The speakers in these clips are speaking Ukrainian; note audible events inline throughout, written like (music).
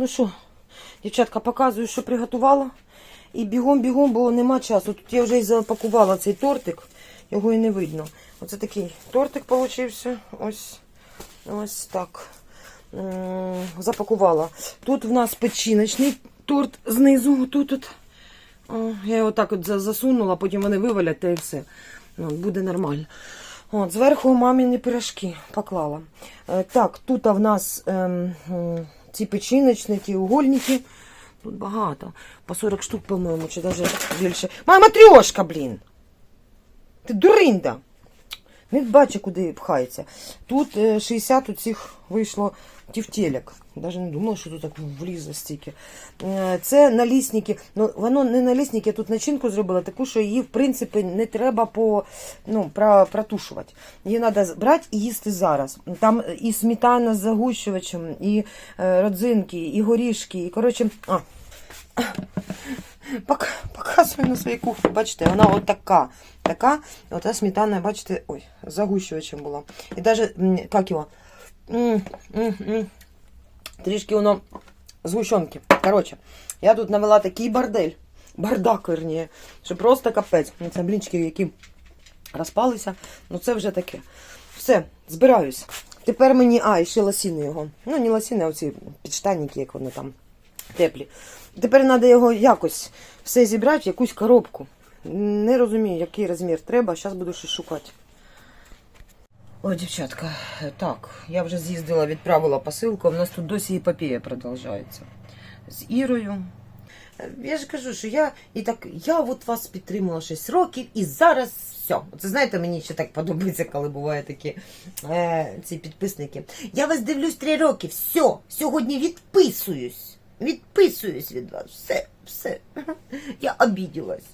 Ну що, дівчатка, показую, що приготувала. І бігом-бігом, бо нема часу. Тут я вже і запакувала цей тортик, його і не видно. Оце такий тортик получився. Ось, ось так. Запакувала. Тут в нас печіночний торт знизу. Тут от. О, я його так от засунула, потім вони вивалять та і все. Ну, буде нормально. От, зверху маміні пирожки поклала. Е, так, тут в нас м, ці печіночні, ті угольники. Тут багато. По 40 штук, по-моєму, чи навіть більше. Мама трьошка, блін! Ти дуринда! Не бачу, куди пхається. Тут е, 60 у цих вийшло тівтелек. Навіть не думала, що тут так влізе стільки. Е, Це налісники. Ну, воно не налісники, я тут начинку зробила, таку, що її, в принципі, не треба по, ну, протушувати. Її треба брати і їсти зараз. Там і сметана з загущувачем, і е, родзинки, і горішки, і коротше. А, (laughs) Пок- Показую на своїй кухні, бачите, вона от така. Така, ота сметана, бачите, ой, загущувачем була. І навіть, як його. Трішки воно згущенки. Коротше, я тут навела такий бордель, бардак, верніше, що просто капець. Ну, Це блінчики, які розпалися, ну це вже таке. Все, збираюсь. Тепер мені, а, і ще лосіни його. Ну, не лосіни, а оці підштанники, як вони там теплі. Тепер треба його якось все зібрати якусь коробку. Не розумію, який розмір треба, зараз буду щось шукати. Ой, дівчатка, так, я вже з'їздила, відправила посилку. У нас тут досі епопея продовжується. З Ірою. Я ж кажу, що я і так, я от вас підтримала 6 років і зараз все. Це знаєте, мені ще так подобається, коли бувають такі е, ці підписники. Я вас дивлюсь 3 роки, все, сьогодні відписуюсь. Відписуюсь від вас. Все, все. Я обіділась.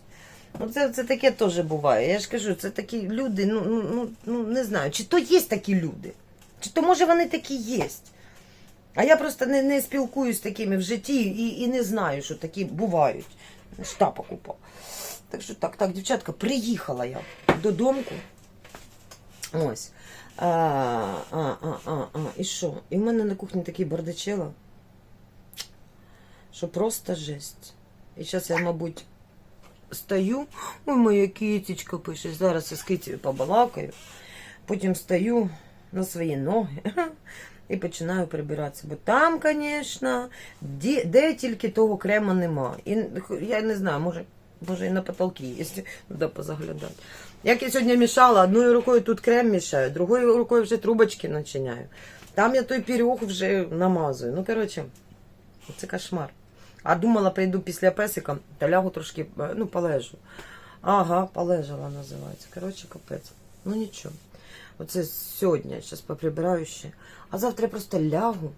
Ну, це, це таке теж буває. Я ж кажу, це такі люди, ну, ну, ну, ну не знаю, чи то є такі люди, чи то може вони такі є. А я просто не, не спілкуюсь з такими в житті і, і не знаю, що такі бувають. Штапа купа. Так що так, так, дівчатка, приїхала я додому. Ось. А, а, а, а, а. І що? І в мене на кухні такий бардачело, що просто жесть. І зараз я, мабуть, стою. Ой, моя кітечка пише. Зараз я з китію побалакаю. Потім стою на свої ноги (laughs) і починаю прибиратися. Бо там, звісно, де, де тільки того крема нема. І я не знаю, може, може і на потолки є, (laughs) треба позаглядати. Як я сьогодні мішала, одною рукою тут крем мішаю, другою рукою вже трубочки начиняю. Там я той пиріг вже намазую. Ну, коротше, це кошмар. А думала, прийду після песика та лягу трошки, е, ну, полежу. Ага, полежала називається. Коротше, капець. Ну нічого. Оце сьогодні, зараз поприбираю ще. А завтра я просто лягу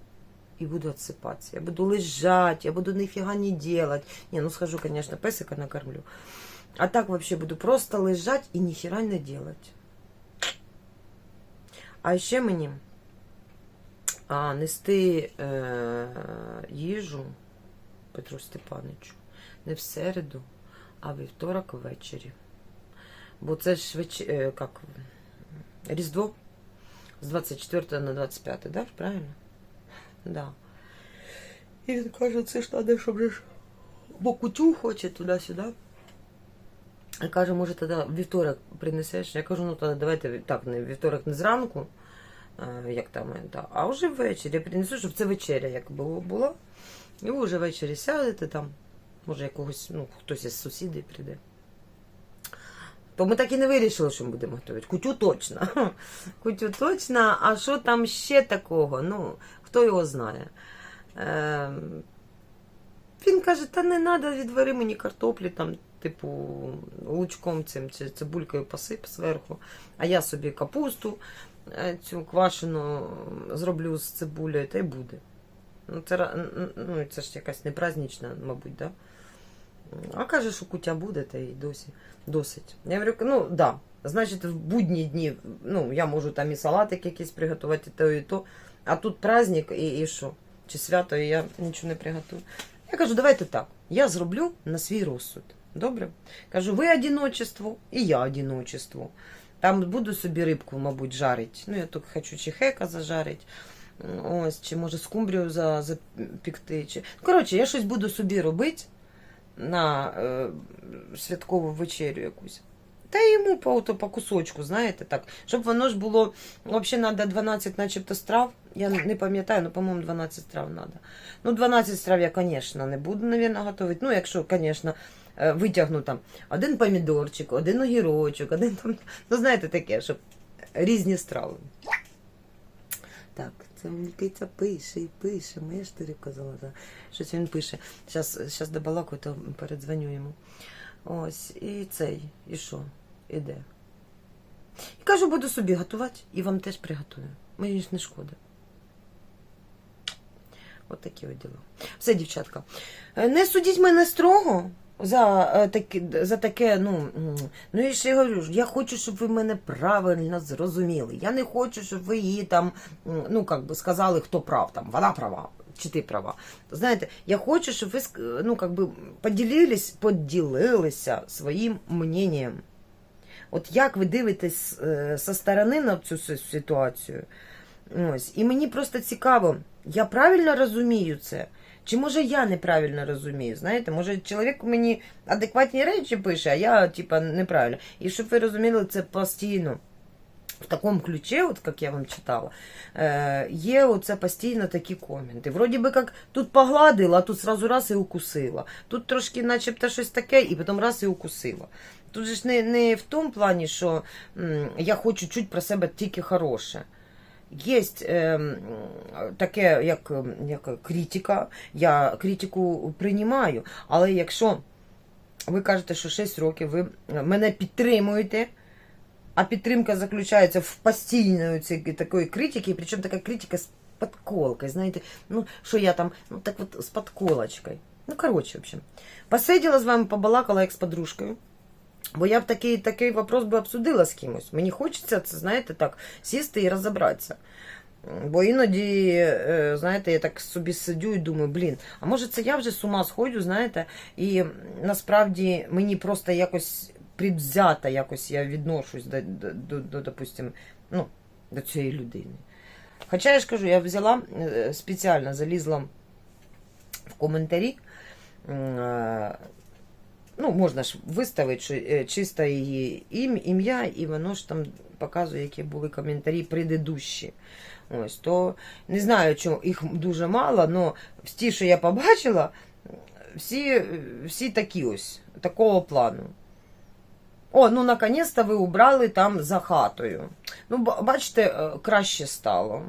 і буду відсипатися. Я буду лежати, я буду ніфіга не делать. Ні, ну схожу, конечно, песика накормлю. А так вообще буду просто лежати і ніхіра не делать. А ще мені а, нести е, їжу Петру Степаничу не в середу, а вівторок ввечері. Бо це ж веч... е, як... Різдво з 24 на 25, да? Правильно? Да. І він каже, це ж треба, щоб ж бо кутю хоче туди-сюди. Я каже, може, тоді вівторок принесеш. Я кажу, ну тоді давайте так, не вівторок не зранку, е, як там, е, а вже ввечері я принесу, щоб це вечеря як було. було. І ви вже ввечері сядете там, може якогось, ну, хтось із сусідів прийде. То ми так і не вирішили, що ми будемо готувати. Кутю точно. (laughs) Кутю точно, а що там ще такого? Ну, хто його знає. Е, він каже, та не треба, відвари мені картоплі, там, типу, лучком цим чи цибулькою посип зверху. А я собі капусту е, цю квашену зроблю з цибулею, та й буде. Ну, це, ну, це ж якась не празднична, мабуть, да? А каже, що кутя буде, та й досі досить. Я говорю, ну да. Значить, в будні дні, ну, я можу там і салатик якийсь приготувати, то і то. А тут праздник, і, і що? Чи свято, і я нічого не приготую. Я кажу, давайте так. Я зроблю на свій розсуд. Добре? Кажу, ви одиночество, і я одиночество. Там буду собі рибку, мабуть, жарити. Ну, я тільки хочу чихека зажарити. Ось, чи може скумбрію за, запікти. Чи... Коротше, я щось буду собі робити на е, святкову вечерю якусь. Та йому по, ото, по кусочку, знаєте, так. Щоб воно ж було. Взагалі треба 12 начебто страв. Я не пам'ятаю, ну, по-моєму, 12 страв треба. Ну, 12 страв я, звісно, не буду, мабуть, готувати. Ну, якщо, звісно, е, витягну там один помідорчик, один огірочок, один там. Ну, знаєте, таке, щоб різні страви. Так, це Мількиця пише і пише. Моя ж тобі казала, щось він пише. Зараз, зараз добалакаю, то передзвоню йому. Ось, і цей, і що? Іде. І кажу, буду собі готувати, і вам теж приготую. Мені ж не шкода. От такі от діла. Все, дівчатка. Е, Не судіть мене строго за, е, таке, за таке, ну, ну я ще говорю, я хочу, щоб ви мене правильно зрозуміли. Я не хочу, щоб ви її там, ну, як би сказали, хто прав, там, вона права. Чи ти права? Знаєте, я хочу, щоб ви ну, как би, поділились, поділилися своїм мненням. От як ви дивитесь е, со сторони на цю ситуацію? Ось. І мені просто цікаво, я правильно розумію це? Чи може я неправильно розумію? Знаєте, може чоловік мені адекватні речі пише, а я, типа, неправильно. І щоб ви розуміли, це постійно. В такому ключі, от як я вам читала, е, є оце постійно такі коменти. Вроді би як тут погладила, а тут сразу раз і укусила. Тут трошки начебто щось таке, і потім раз і укусила. Тут же ж не, не в тому плані, що м, я хочу чуть про себе тільки хороше. Є е, таке, як, ем, як критика, я критику приймаю, але якщо ви кажете, що 6 років ви мене підтримуєте, а підтримка заключається в постійної такої критики, причому така критика з подколкою, знаєте, ну, що я там, ну так от з подколочкою. Ну, коротше, в. Посиділа з вами, побалакала як з подружкою. Бо я б такий, такий вопрос би обсудила з кимось. Мені хочеться це, знаєте, так, сісти і розібратися. Бо іноді, е, знаєте, я так собі сидю і думаю, блін, а може це я вже з ума сходжу, знаєте, і насправді мені просто якось предвзято якось я відношусь до, до, до, до допустим, ну, до цієї людини. Хоча я ж кажу, я взяла е, спеціально залізла в коментарі. Е, Ну, можна ж виставити що, е, чисто її ім- ім'я, і воно ж там показує, які були коментарі предыдущі. Ось, то не знаю, чому їх дуже мало, але ті, що я побачила, всі, всі такі ось, такого плану. О, ну наконець-то ви убрали там за хатою. Ну, бачите, е, краще стало.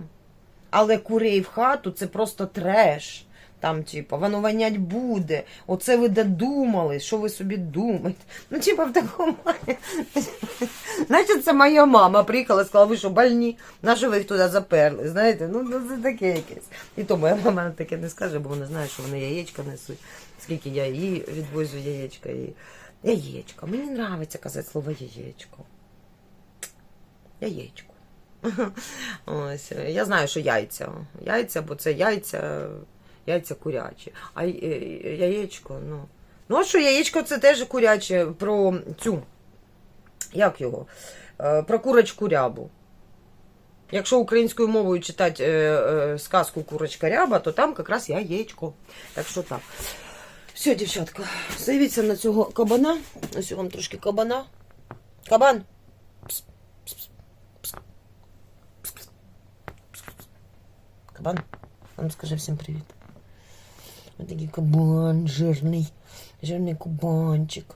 Але курей в хату це просто треш. Там, типу, воно вонять буде. Оце ви додумали, що ви собі думаєте. Ну, типу, в такому. Значить, це моя мама приїхала і сказала, ви що больні? На що ви їх туди заперли? Знаєте, ну ну, це таке якесь. І то моя мама таке не скаже, бо вона знає, що вони яєчка несуть. Скільки я їй відвозю яєчка. І... Яєчко. Мені подобається казати слово яєчко. Яєчко. (laughs) Ось. Я знаю, що яйця. Яйця, бо це яйця, яйця курячі. А е, е, яєчко, ну. Ну, а що яєчко це теж куряче про цю. Як його? Е, Про курочку рябу. Якщо українською мовою читати сказку Курочка ряба, то там якраз яєчко. Так що так. Все, дівчатка, заявіться на цього кабана. Ось вам трошки кабана. Кабан. Пс, пс, пс. Кабан. А ну скажи всім привіт. Ось такий кабан жирний. Жирний кабанчик.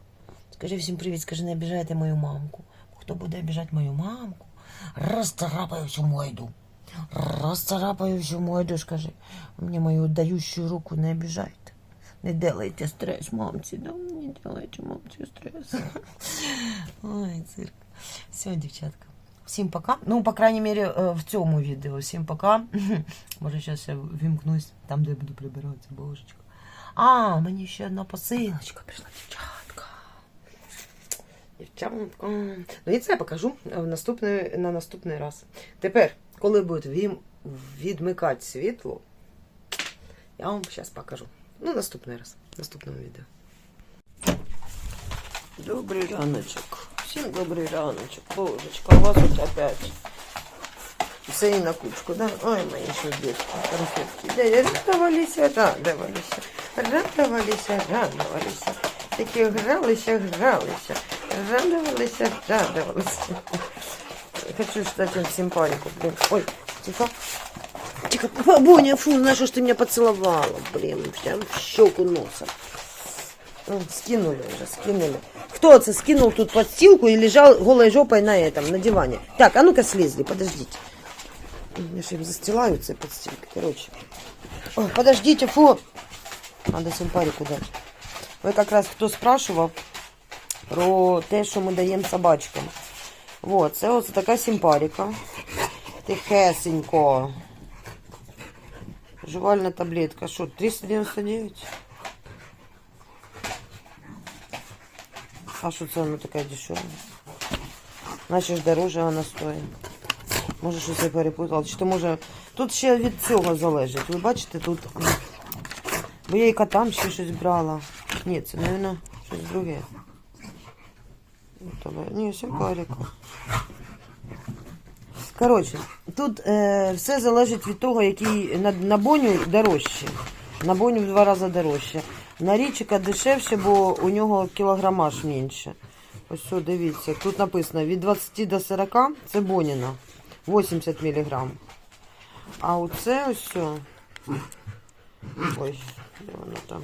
Скажи всім привіт, скажи, не обіжайте мою мамку. Хто буде обіжати мою мамку, розцарапаю всю мойду. Розцарапаю всю мойду, скажи. Мені мою дающую руку не обіжайте. Не делайте стрес мамці, да? Не делайте мамці стрес. (laughs) Ой, цирк. Все, дівчатка. Всім пока. Ну, по крайней мере, е, в цьому відео. Всім пока. (laughs) Може, зараз я вімкнусь там, де я буду прибиратися, божечко. А, мені ще одна посилочка прийшла, дівчатка. Дівчатка. Ну і це я покажу в наступний, на наступний раз. Тепер, коли вім- відмикати світло, я вам зараз покажу. Ну, наступний раз, в наступному відео. Добрий раночок. Всім добрий раночок. Божечка, у вас от опять Все на кучку, да? Ой, мої шубетки, конфетки. Де радувалися, радувалися. Радувалися, радувалися. Такі гралися, гралися. Радувалися, радувалися. Хочу стать симпатику, блин. Ой, тихо. Тихо, Боня, фу, знаешь, что ты меня поцеловала, блин, прям в щеку носа. Ну, Скинули уже, скинули. Кто это скинул тут подстилку и лежал голой жопой на этом, на диване? Так, а ну-ка слезли, подождите. Я же им застилаю этой подстилкой, короче. Ой, подождите, фу. Надо симпарику дать. Ви якраз хто спрашував про те, що ми даємо собачкам. Вот, це ось така симпарика. Тихесенько. Жувальна таблетка. Що, 399? А що це вона така дешева? Наче ж дороже вона стоїть. Може щось я перепутала. Чи то може. Тут ще від цього залежить. Ви бачите, тут. Бо я і котам ще щось брала. Ні, це, мабуть, щось друге. Ні, симпарика. Коротше, тут е, все залежить від того, який на, на боню дорожче. На боню в два рази дорожче. На річика дешевше, бо у нього кілограмаж менше. Ось дивіться. Тут написано від 20 до 40 це боніна. 80 мг. А оце ось. Ой, де воно там?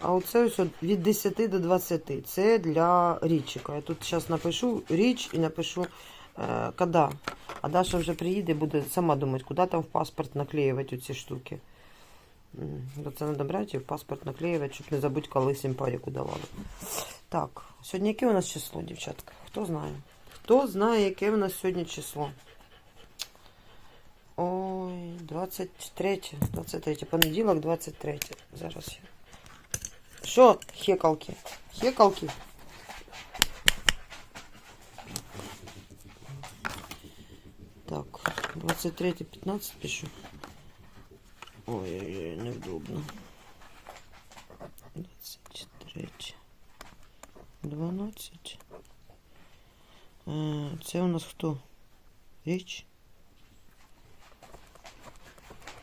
А оце ось від 10 до 20. Це для річика. Я тут зараз напишу річ і напишу е, кода. А Даша вже приїде буде сама думати, куди там в паспорт наклеювати ці штуки. М, це брати паспорт наклеювати, щоб не забути, коли симпаріку давали. Так, сьогодні яке у нас число, дівчатка? Хто знає? Хто знає, яке у нас сьогодні число? Ой, 23, 23, понеділок, 23. Зараз я. Що, хекалки? Хекалки? Так, 23, 15 пишу. Ой-ой-ой, невдобно. 23, 12. Е, Це у нас хто? Річ?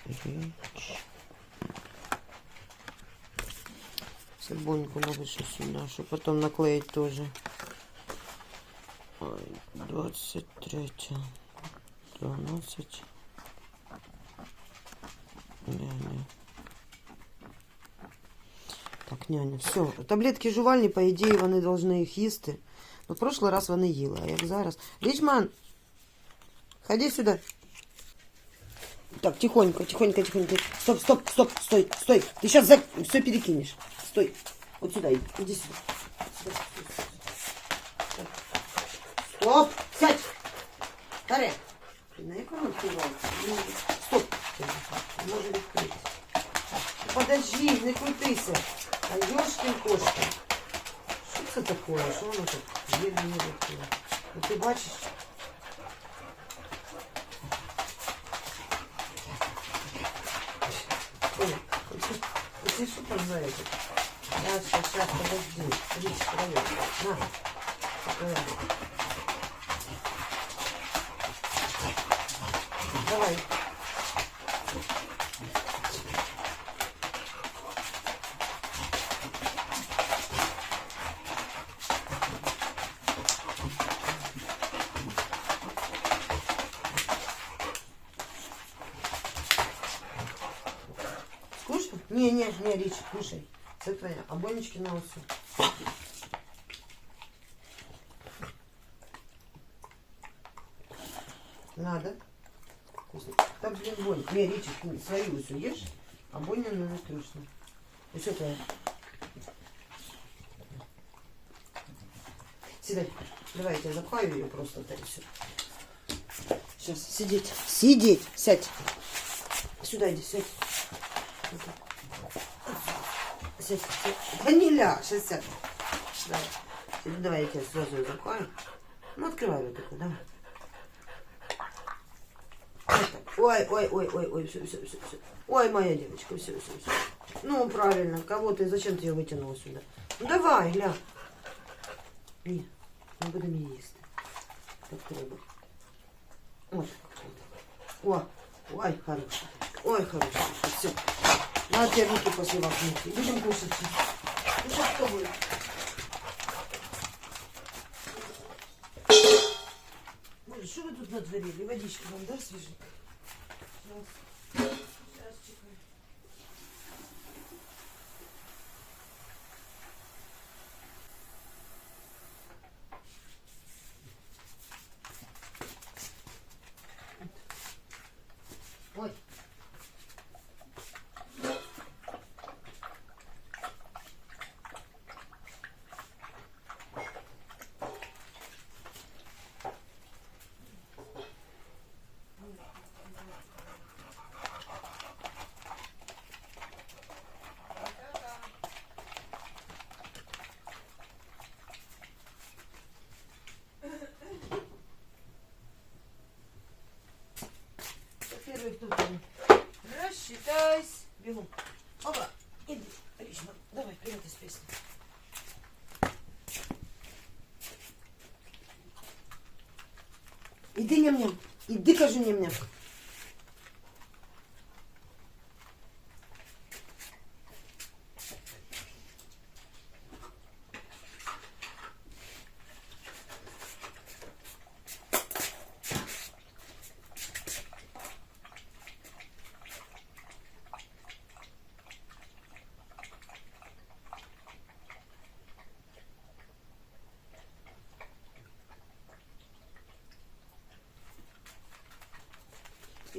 Річ. Цибульку надо ще сюди, щоб потім наклеїть теж. Ой, 23, 12. Няня. Так, няня, все. Таблетки жувальні, по ідеї, вони повинні їх їсти. Ну, в прошлый раз вони їли, а як зараз. Річман, ходи сюди. Так, тихонько, тихонько, тихонько. Стоп, стоп, стоп, стой, стой. Ты сейчас за... все перекинешь. Стой. Вот сюда иди. Иди сюда. Сюда, сюда, сюда. Стоп! Сядь! Таре! На якому відкривається? Ну, Стоп! Може відкрити. Подожди, не крутися. А ёшкин кошки. Що це таке? Що воно тут? Є не відкрила. Ну ти бачиш? Ой, оце- оце що там за это? Я сейчас, сейчас, подожди. Річ, проверь. На. Проверь. Давай. Не, не, не, Рич, кушай. Це твоя. А бонечки на усю. Надо. Вкусно. Да, блин, Бонь. Не, Ричик, ты свою усю ешь, а Боня страшно. И что твоя? Сідай. Давай я тебя запхаю ее просто так все. Сейчас, сидеть. Сидеть. Сядь. Сюда иди, сядь. Вот так. Да не ляг, сейчас сядь. Давай. Теперь Давай я тебя сразу закрою. Ну, открывай вот такой, давай. Вот. Ой, ой, ой, ой, ой, все, все, все, все. Ой, моя девочка, все, все, все. Ну, правильно. Кого ты, зачем ты ее вытянула сюда? Ну, давай, ля. Ні, ми будемо їсти. Так. Ось. О, ой, хороший. Ой, хороший. Все. Надо тебе руки после вас мыть. Будем кушать. Кушать что будет? Что вы тут натворили? Водички вам, да, свеженькая? Сейчас. Сейчас, чекай. Ой. Там? Рассчитайся. Бегу. Опа. Иди. Отлично. Давай, привет из песни. Иди, ням-ням. Иди, кажи ням-ням.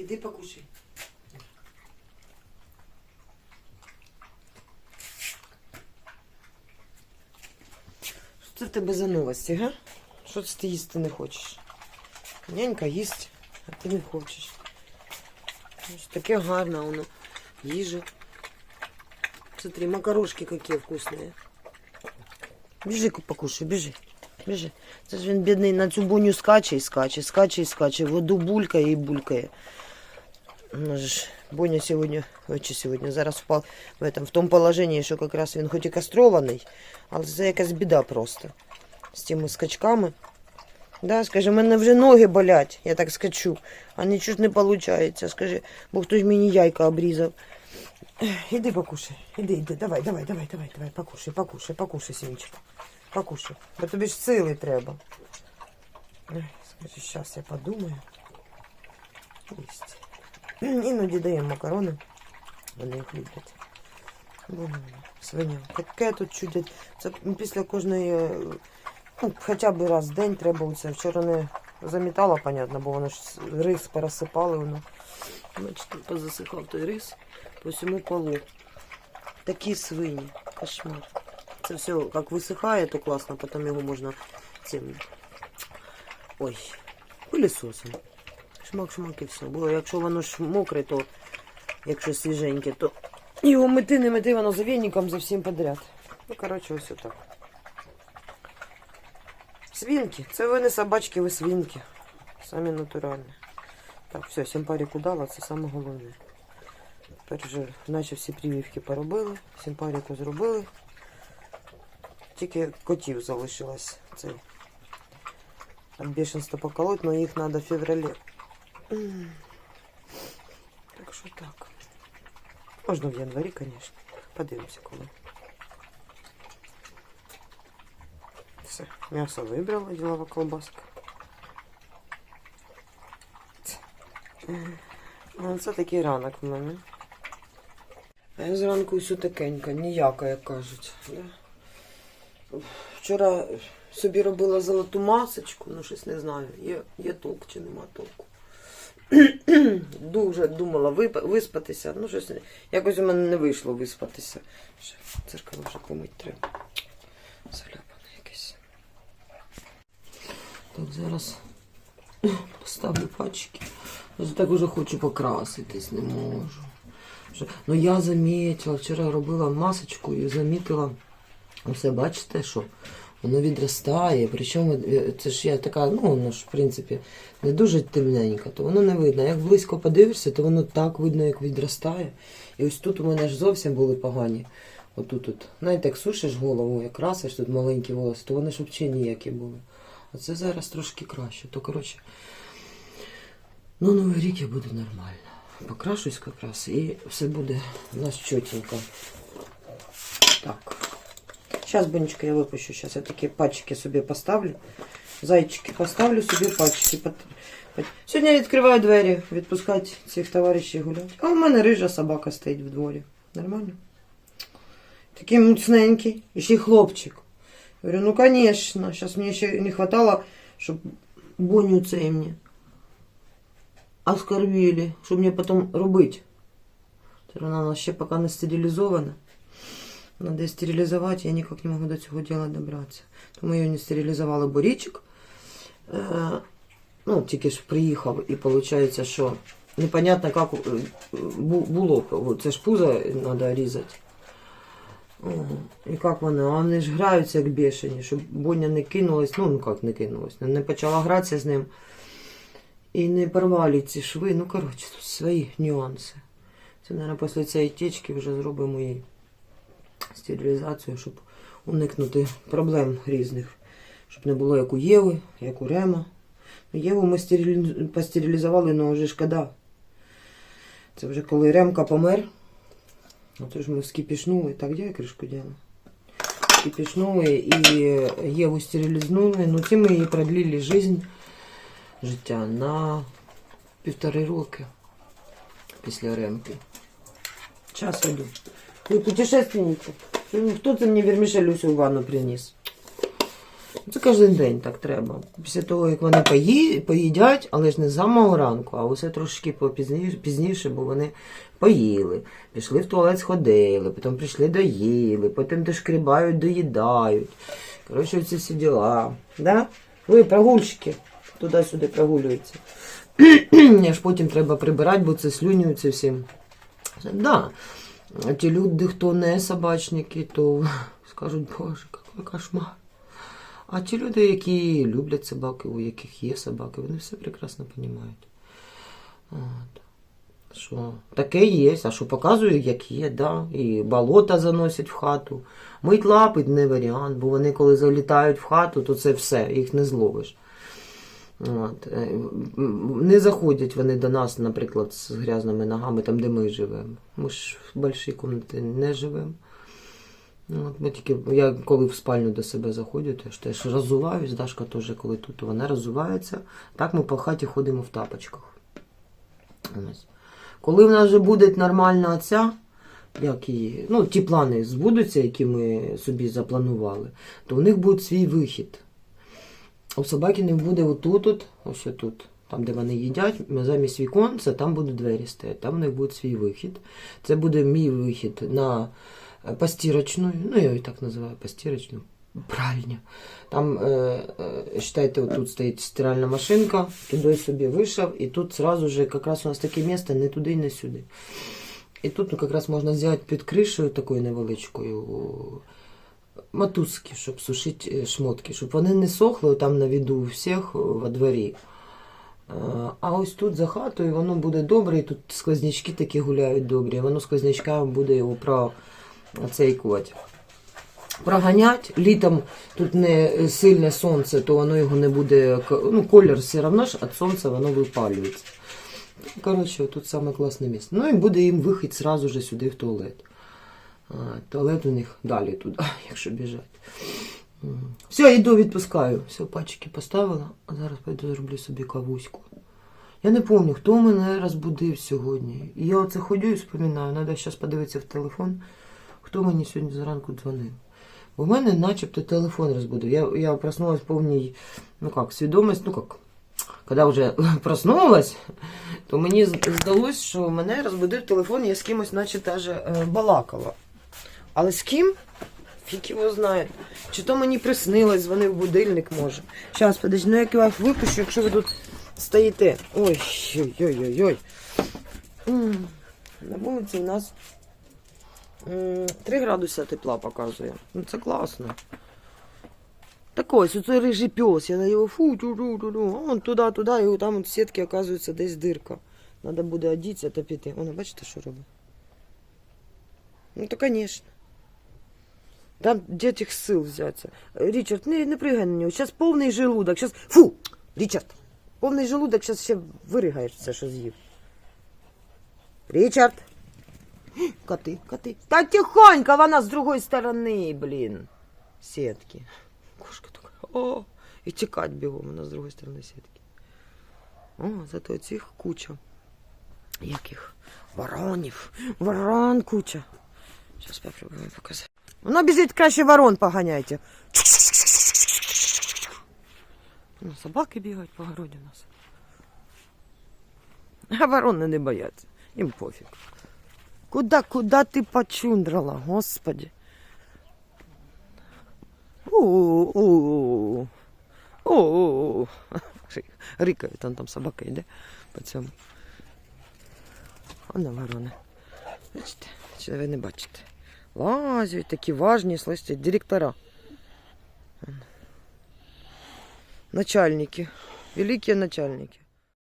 Иди покушай. Що це в тебе за новості, га? Що це ти їсти не хочеш? Нянька їсть, а ти не хочеш. Таке гарне воно. Їжа. Смотри, макарошки какие вкусные. Біжи покушай, біжи. Біжи. Це ж він бідний на цю буню скаче і скаче, скаче і скаче, воду булькає і булькає. Ну Боня сьогодні, ой, чи сьогодні, зараз впав в, этом, в тому положенні, що якраз він хоч і кастрований, але це якась біда просто. З тими скачками. Да, скажи, в мене вже ноги болять, я так скачу, а нічого не виходить. Скажи, бо хтось мені яйка обрізав. Іди покушай, іди, іди, давай, давай, давай, давай, давай, покушай, покушай, покушай, Сімечка. Покушай, бо тобі ж сили треба. Скажи, зараз я подумаю. Їсть. Іноді даємо макарони. Вони їх люблять. Свиня. Таке тут чудять. Це після кожної, ну, хоча б раз в день треба оце. Вчора не замітала, понятно, бо воно ж рис пересипали воно. Бачите, позасихав той рис по всьому полу. Такі свині. Кошмар. Це все як висихає, то класно, потім його можна цим. Ой, пилісосом. Шмак-шмак і все. Бо якщо воно ж мокре, то якщо свіженьке, то його мети, не мети, воно за веником, за всім подряд. Ну, коротше, ось отак. Свинки. Це ви не собачки, ви свинки. Самі натуральні. Так, все, симпаріку дала, це саме головне. Тепер вже наче всі прививки поробили, симпаріку зробили. Тільки котів залишилось. Це там бешенство поколоть, но їх треба в февралі. Так що так. Можна в январі, звісно. Подивимося коли. Все, м'ясо вибрала, ділова колбаска. Це такий ранок в мене. А я зранку все такенька, ніяка, як кажуть. Да? Вчора собі робила золоту масочку, ну щось не знаю, є, є толк чи нема толку. (clears throat) Дуже думала виспатися, ну щось якось у мене не вийшло виспатися. Ще Церкало вже помить треба. Заляпане якесь. Так, зараз поставлю пачки. Я так уже хочу покраситись, не можу. Ну я замітила, вчора робила масочку і замітила. Все, бачите, що воно відростає. Причому е, це ж я така, ну воно ж в принципі не дуже темненька, то воно не видно. Як близько подивишся, то воно так видно, як відростає. І ось тут у мене ж зовсім були погані. Отут, тут. Знаєте, як сушиш голову, як красиш тут маленькі волоси, то вони ж взагалі ніякі були. А це зараз трошки краще. То коротше. Ну, Новий рік я буду нормально. Покрашусь якраз і все буде у нас чотенько. Так. Зараз, Бонечка, я випущу. Зараз я такі пачки собі поставлю. Зайчики поставлю собі пачки. Пот- пот- Сьогодні я відкриваю двері, відпускати цих товаришів гуляти. А у мене рижа собака стоїть в дворі. Нормально? Такий муцненький. І ще й хлопчик. Я говорю, ну конечно. Сейчас мне ще не хватало, щоб Боню цей мені оскорбили, що мені потім робити. Це вона у нас ще поки не стерилізована. Надо її стерилізувати, я ніяк не можу до цього діла добратися. Тому її не стерилізували борічок. Е, ну, тільки ж приїхав, і виходить, що непонятно, як було. Це ж пузо треба різати. О, І як вони? А вони ж граються як бешені, щоб Боня не кинулась, ну, ну як не кинулась, не почала гратися з ним. І не порвали ці шви. Ну, коротше, тут свої нюанси. Це, мабуть, після цієї течки вже зробимо їй стерилізацію, щоб уникнути проблем різних. Щоб не було як у Єви, як у Рема. Ну, Єву ми стерилі... постерилізували, але вже шкода. Це вже коли Ремка помер. Оце ж ми скипішнули. Так, де я кришку діла? Скипішнули і Єву стерилізнули. Ну, тим ми їй продлили жизнь, життя на півтори роки після Ремки. Час иду. Вы путешественники. Хто це мені вермішелюсю в ванну приніс? Це кожен день так треба. Після того, як вони пої... поїдять, але ж не з самого ранку, а усе трошки попізніше, пізніше, бо вони поїли, пішли в туалет, сходили, потім прийшли доїли, потім дошкрібають, доїдають. Коротше, ці всі діла. Да? Ви прогульщики туди-сюди прогулюються. (clears throat) Аж потім треба прибирати, бо це слюнюється всім. Да. А ті люди, хто не собачники, то (laughs) скажуть, боже, який кошмар. А ті люди, які люблять собаки, у яких є собаки, вони все прекрасно розуміють. От. Що таке є, а що показую, як є, да. І болота заносять в хату. Мить лапи не варіант, бо вони коли залітають в хату, то це все, їх не зловиш. От. е, Не заходять вони до нас, наприклад, з грязними ногами, там, де ми живемо. Ми ж в большій кімнаті не живемо. От, ми тільки, я коли в спальню до себе заходжу, то я ж теж розуваюсь, Дашка теж, коли тут, вона розувається. Так ми по хаті ходимо в тапочках. Коли в нас вже буде нормальна оця, як її, ну, ті плани збудуться, які ми собі запланували, то у них буде свій вихід. У собаки не буде отут, от, ось тут, там, де вони їдять, замість віконця, там будуть двері стоять, там у них буде свій вихід. Це буде мій вихід на е, постірочну, ну я її так називаю постірочну, пральню. Там, е, е, считайте, тут стоїть стиральна машинка, туди собі вийшов, і тут сразу же якраз у нас таке місце не туди, не сюди. І тут ну, якраз можна зробити під кришею такою невеличкою мотузки, щоб сушити е, шмотки, щоб вони не сохли там на віду у всіх е, во дворі. Е, А ось тут за хатою воно буде добре, і тут сквознячки такі гуляють добрі. Воно сквознячками буде його про. Проганять. Літом тут не сильне сонце, то воно його не буде. Ну, колір все одно ж від сонця воно випалюється. Коротше, тут саме класне місце. Ну і буде їм вихід сразу же сюди в туалет. Туалет у них далі туди, (laughs) якщо біжать. Все, йду, відпускаю. Все, пачки поставила, а зараз пойду зроблю собі кавуську. Я не пам'ятаю, хто мене розбудив сьогодні. І я оце ходю і вспоминаю, треба зараз подивитися в телефон, хто мені сьогодні зранку дзвонив. Бо в мене начебто телефон розбудив. Я, я проснулась повній, ну як, свідомість, ну як, коли вже (laughs) проснулась, то мені з- здалось, що мене розбудив телефон, я з кимось, наче теж е, балакала. Але з ким? Фік його знає. Чи то мені приснилось, дзвонив будильник може. Зараз, подожди, ну як я вас випущу, якщо ви тут стоїте. Ой, ой, ой, ой. На вулиці у нас 3 градуси тепла показує. Ну це класно. Так ось, оцей рижий пес, я на його фу ту ту ту ту а он туди, туди, і там от сітки, оказується, десь дирка. Надо буде одітися та піти. Воно, бачите, що робить? Ну то, звісно. Там де тих сил взяться. Річард, не, не пригай на нього. Зараз повний желудок. Зараз. Фу! Річард! Повний желудок зараз ще виригаєш все, що з'їв. Річард. (gasps) Коти, коти. Та тихонько, вона з другої сторони, блін. Сітки. Кошка така. О, і тікать бігом, вона з другої сторони сітки. О, зато цих куча. Яких? Воронів. Ворон куча. Зараз попробуємо показати. Вона біжить краще ворон поганяйте. Ну, собаки бігають по городі у нас. А ворони не бояться. Їм пофіг. Куда, куда ти почундрала, господи? У-у-у. У-у-у. Рикають, там, там собака йде по цьому. Вона ворони. Бачите? Чи ви не бачите? Лазять, такі важні, слышите, директора. Начальники. Великі начальники.